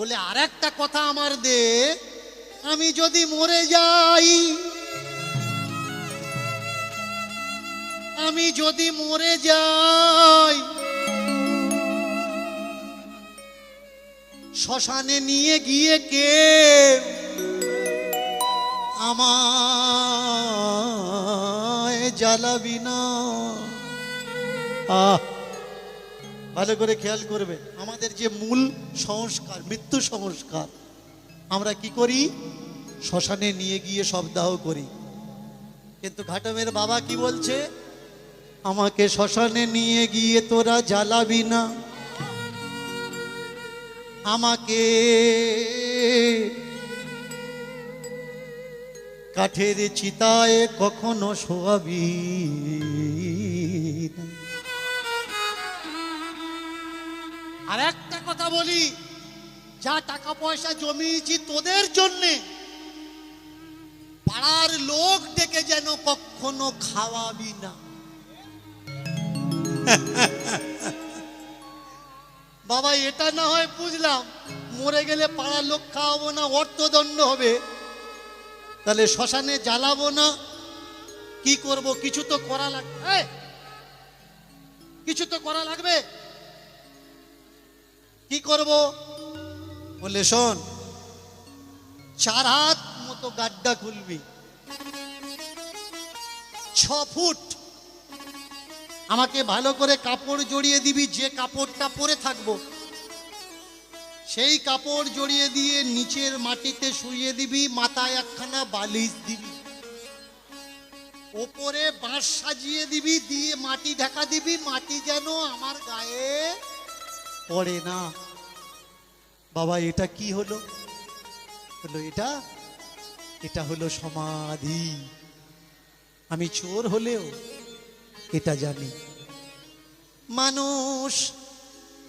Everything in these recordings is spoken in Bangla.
বলে আর একটা কথা আমার দে, আমি যদি মরে যাই, আমি যদি মরে যাই, শ্মশানে নিয়ে গিয়ে কে আমায় জ্বালাবি না? আহ, ভালো করে খেয়াল করবে। আমাদের যে মূল সংস্কার, মৃত্যু সংস্কার, আমরা কি করি? শ্মশানে নিয়ে গিয়ে শবদাহ করি। কিন্তু ঘাটমের বাবা কি বলছে? আমাকে শ্মশানে নিয়ে গিয়ে তোরা জ্বালাবি না। আমাকে কাঠের চিতায় কখনো শোয়াবি না। আর একটা কথা বলি, যা টাকা পয়সা জমিয়েছি তোদের জন্যে, পাড়ার লোক ডেকে যেন কখনো খাওয়াবি না। বাবা, এটা না হয় বুঝলাম, মরে গেলে পাড়ার লোক খাওয়াবো না, অর্থদণ্ড হবে। তাহলে শ্মশানে জ্বালাবো না, কি করব? কিছু তো করা লাগবে কিছু তো করা লাগবে? কি করব? বলে শোন, চার হাত মতো গাড্ডা খুলবি। ছ ফুট। আমাকে ভালো করে কাপড় জড়িয়ে দিবি, যে কাপড়টা পরে থাকব। সেই কাপড় জড়িয়ে দিয়ে নিচের মাটিতে শুইয়ে দিবি, মাথায় একখানা বালিশ দিবি। ওপরে বাঁশ সাজিয়ে দিবি, দিয়ে মাটি ঢাকা দিবি, মাটি যেন আমার গায়ে পড়ে না। বাবা, এটা কি হলো? হলো এটা? এটা হলো সমাধি। আমি চোর হলেও এটা জানি। মানুষ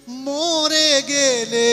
মরে গেলে